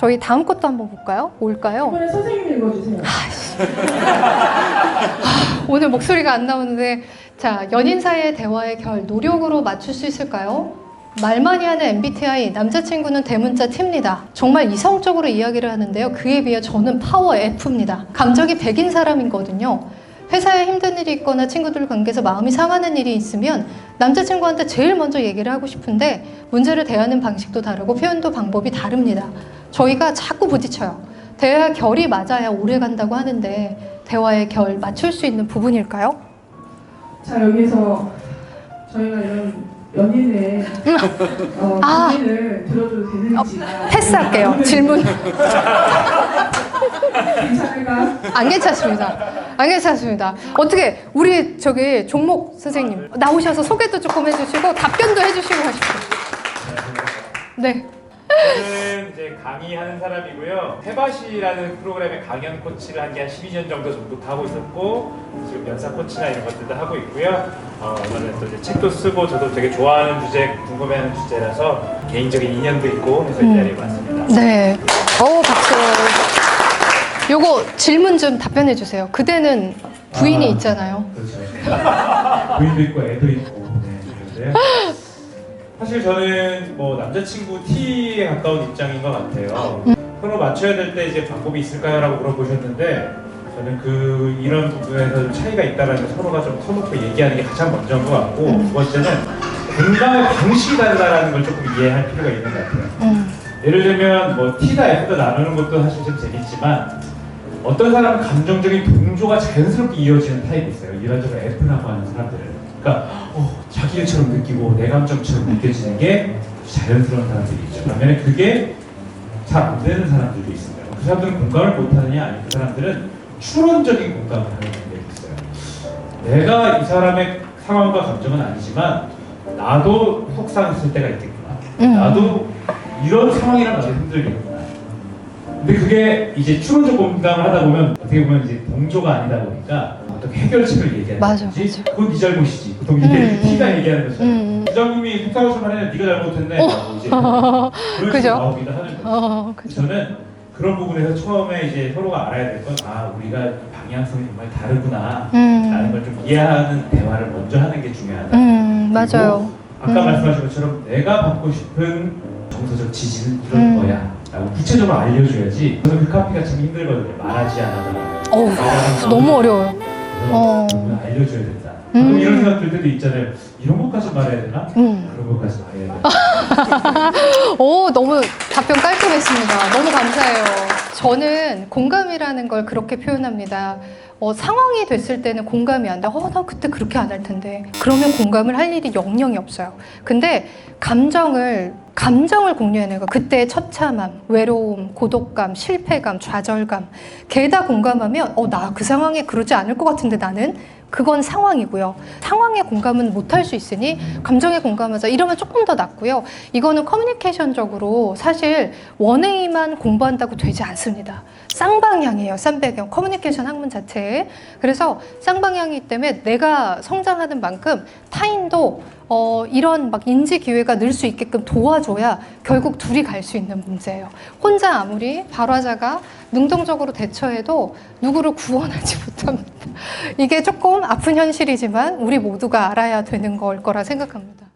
저희 다음 것도 한번 볼까요? 올까요? 이번에 선생님 읽어주세요. 오늘 목소리가 안 나오는데 자 연인 사이의 대화의 결 노력으로 맞출 수 있을까요? 말 많이 하는 MBTI 남자친구는 대문자 T입니다. 정말 이성적으로 이야기를 하는데요. 그에 비해 저는 파워 F입니다. 감정이 100인 사람이거든요. 회사에 힘든 일이 있거나 친구들 관계에서 마음이 상하는 일이 있으면 남자친구한테 제일 먼저 얘기를 하고 싶은데 문제를 대하는 방식도 다르고 표현도 방법이 다릅니다. 저희가 자꾸 부딪혀요. 대화 결이 맞아야 오래 간다고 하는데 대화의 결 맞출 수 있는 부분일까요? 자 여기서 저희가 이런 연인의 어, 아. 고민을 들어줘도 되는지가 패스할게요. 질문? 안 괜찮습니다. 안 괜찮습니다. 어떻게 우리 저기 종목 선생님 나오셔서 소개도 조금 해주시고 답변도 해주시고 하십시오. 네. 저는 이제 강의하는 사람이고요. 해바시라는 프로그램의 강연 코치를 한 게 한 12년 정도 전부터 하고 있었고 지금 연사 코치나 이런 것들도 하고 있고요. 어, 또 이제 책도 쓰고 저도 되게 좋아하는 주제, 궁금해하는 주제라서 개인적인 인연도 있고 해서 이 자리에 왔습니다. 네. 요거 질문 좀 답변해 주세요. 그대는 부인이 아. 있잖아요. 그렇죠. 부인도 있고 애도 있고 네. 사실 저는 뭐 남자친구 T에 가까운 입장인 것 같아요. 서로 맞춰야 될 때 이제 방법이 있을까요?라고 물어보셨는데 저는 그 이런 부분에서 좀 차이가 있다라는 걸 서로가 좀 터놓고 얘기하는 게 가장 먼저인 것 같고 두 번째는 공감의 방식이 다르다라는 걸 조금 이해할 필요가 있는 것 같아요. 음. 예를 들면 뭐 T다 F다 나누는 것도 사실 좀 재밌지만 어떤 사람은 감정적인 동조가 자연스럽게 이어지는 타입이 있어요. 일반적으로 F라고 하는 사람들은. 그러니까 어, 자기 일처럼 느끼고 내 감정처럼 느껴지는 게 자연스러운 사람들이 있죠. 반면에 그게 잘 안 되는 사람들도 있습니다. 그 사람들은 공감을 못하느냐 아니면 그 사람들은 추론적인 공감을 하는 분들이 있어요. 내가 이 사람의 상황과 감정은 아니지만 나도 속상했을 때가 있겠구나. 음. 나도 이런 상황이랑 나도 힘들겠구나. 근데 그게 이제 추론적 공감을 하다 보면 어떻게 보면 이제 동조가 아니다 보니까 어떻게 해결책을 얘기하는 맞아, 거지. 맞아. 그건 네 잘못이지. 보통 이게 음, T가 얘기하는 거죠. 음. 부장님이 속상해서 말해 네가 잘못했네. 라고 이제 그런 식으로? 나오기도 하는 거죠. 어, 그죠. 저는 그런 부분에서 처음에 이제 서로가 알아야 될 건 아 우리가 방향성이 정말 다르구나 라는 음. 걸좀 이해하는 대화를 먼저 하는 게 중요하다. 음, 맞아요. 아까 음. 말씀하신 것처럼 내가 받고 싶은 정서적 지지는 이런 음. 거야. 라고 구체적으로 알려줘야지. 저는 그 카피가 참 힘들거든요. 말하지 않아도. 어우, 너무 어려워요. 어. 어. 알려줘야 된다. 음. 이런 생각 들 때도 있잖아요. 이런 것까지 말해야 되나? 음. 그런 것까지 말해야 되나? 오, 너무 답변 깔끔했습니다. 너무 감사해요. 저는 공감이라는 걸 그렇게 표현합니다. 어, 상황이 됐을 때는 공감이 안 돼. 어, 난 그때 그렇게 안 할 텐데. 그러면 공감을 할 일이 영영이 없어요. 근데 감정을, 감정을 공유해내는 거. 그때의 처참함, 외로움, 고독감, 실패감, 좌절감. 걔다 공감하면, 어, 나 그 상황에 그러지 않을 것 같은데 나는? 그건 상황이고요. 상황에 공감은 못할 수 있으니 감정에 공감하자. 이러면 조금 더 낫고요. 이거는 커뮤니케이션적으로 사실 원웨이만 공부한다고 되지 않습니다. 쌍방향이에요. 쌍배경 커뮤니케이션 학문 자체에. 그래서 쌍방향이기 때문에 내가 성장하는 만큼 타인도 어, 이런 막 인지 기회가 늘 수 있게끔 도와줘야 결국 둘이 갈 수 있는 문제예요. 혼자 아무리 발화자가 능동적으로 대처해도 누구를 구원하지 못합니다. 이게 조금 아픈 현실이지만 우리 모두가 알아야 되는 걸 거라 생각합니다.